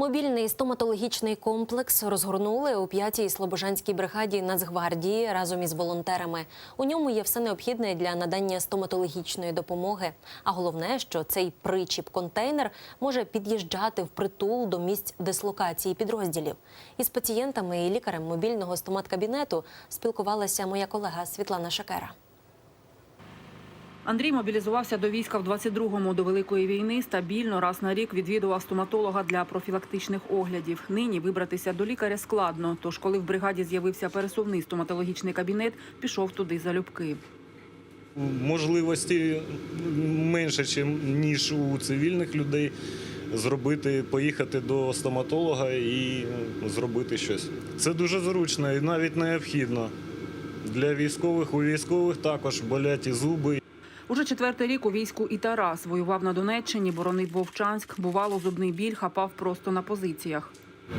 Мобільний стоматологічний комплекс розгорнули у 5-й Слобожанській бригаді Нацгвардії разом із волонтерами. У ньому є все необхідне для надання стоматологічної допомоги. А головне, що цей причіп-контейнер може під'їжджати впритул до місць дислокації підрозділів. Із пацієнтами і лікарем мобільного стоматкабінету спілкувалася моя колега Світлана Шакера. Андрій мобілізувався до війська в 22-му до великої війни. Стабільно раз на рік відвідував стоматолога для профілактичних оглядів. Нині вибратися до лікаря складно. Тож, коли в бригаді з'явився пересувний стоматологічний кабінет, пішов туди залюбки. можливості менше, ніж у цивільних людей. Зробити, поїхати до стоматолога і зробити щось. Це дуже зручно і навіть необхідно. Для військових у військових також болять і зуби, Уже четвертий рік у війську і Тарас воював на Донеччині, боронив Вовчанськ. Бувало, зубний біль хапав просто на позиціях.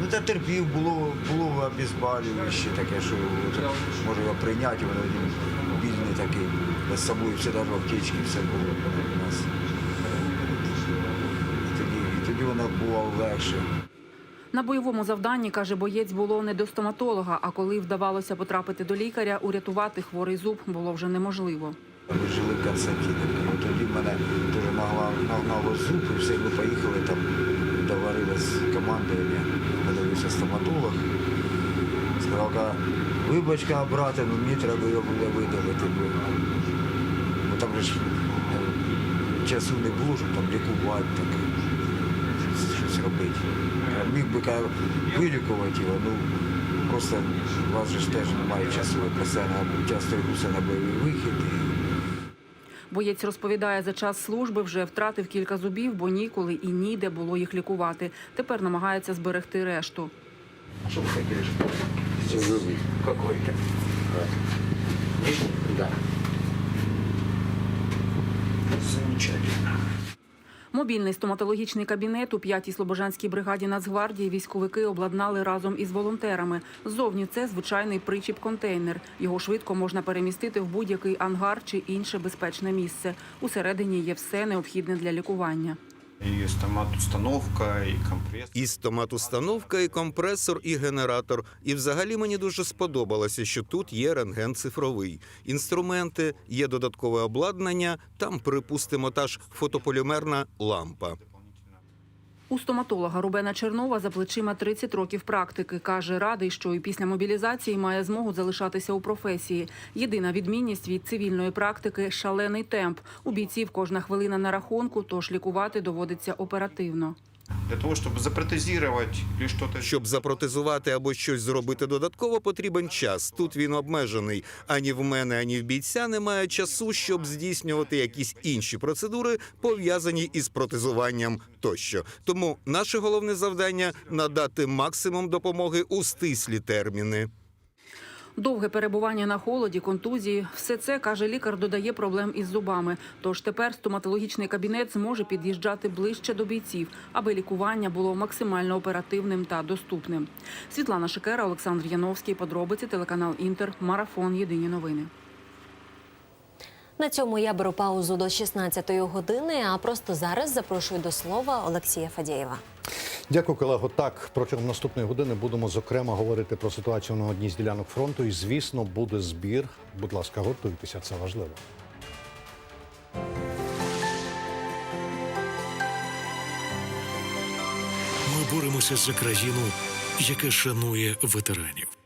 Ну та терпів, було, було обезболююче таке, що може його прийняти, воно він більний такий. З собою все навіть в аптечці все було у нас. І тоді, і тоді воно бувало легше. На бойовому завданні, каже боєць, було не до стоматолога, а коли вдавалося потрапити до лікаря, урятувати хворий зуб було вже неможливо. Ми жили в Константиновці. От тоді мене дуже нагнало зуб, і все, ми поїхали там, договорилися з командуванням, подивився стоматолог. Сказав, вибачка, брате, ну мені треба його буде видалити. Бо, там ж ну, часу не було, щоб там лікувати, так, щось- робити. Міг би вилікувати його, ну просто у вас ж теж немає часу, ви постійно часто йдуся на бойовий вихід. Боєць розповідає, за час служби вже втратив кілька зубів, бо ніколи і ніде було їх лікувати. Тепер намагається зберегти решту. Что вы хотели? Зубы. Какой-то. Замечательно. Мобільний стоматологічний кабінет у 5-й Слобожанській бригаді Нацгвардії військовики обладнали разом із волонтерами. Ззовні це звичайний причіп-контейнер. Його швидко можна перемістити в будь-який ангар чи інше безпечне місце. Усередині є все необхідне для лікування. И стомат-установка, и компресс. І стомат-установка, і компресор, і генератор. І взагалі мені дуже сподобалося, що тут є рентген цифровий. Інструменти, є додаткове обладнання, там, припустимо, та ж фотополімерна лампа. У стоматолога Рубена Чернова за плечима 30 років практики. Каже, радий, що і після мобілізації має змогу залишатися у професії. Єдина відмінність від цивільної практики шалений темп. У бійців кожна хвилина на рахунку, тож лікувати доводиться оперативно. Для того, щоб запротезувати щось... Щоб запротезувати або щось зробити додатково, потрібен час. Тут він обмежений. Ані в мене, ані в бійця немає часу, щоб здійснювати якісь інші процедури, пов'язані із протезуванням тощо. Тому наше головне завдання надати максимум допомоги у стислі терміни. Довге перебування на холоді, контузії – все це, каже лікар, додає проблем із зубами. Тож тепер стоматологічний кабінет зможе під'їжджати ближче до бійців, аби лікування було максимально оперативним та доступним. Світлана Шикера, Олександр Яновський. Подробиці, телеканал Інтер. Марафон. Єдині новини. На цьому я беру паузу до 16-ї години, а просто зараз запрошую до слова Олексія Фадєєва. Дякую, колего. Так, протягом наступної години будемо зокрема говорити про ситуацію на одній з ділянок фронту. І, звісно, буде збір. Будь ласка, готуйтеся, це важливо. Ми боремося за країну, яка шанує ветеранів.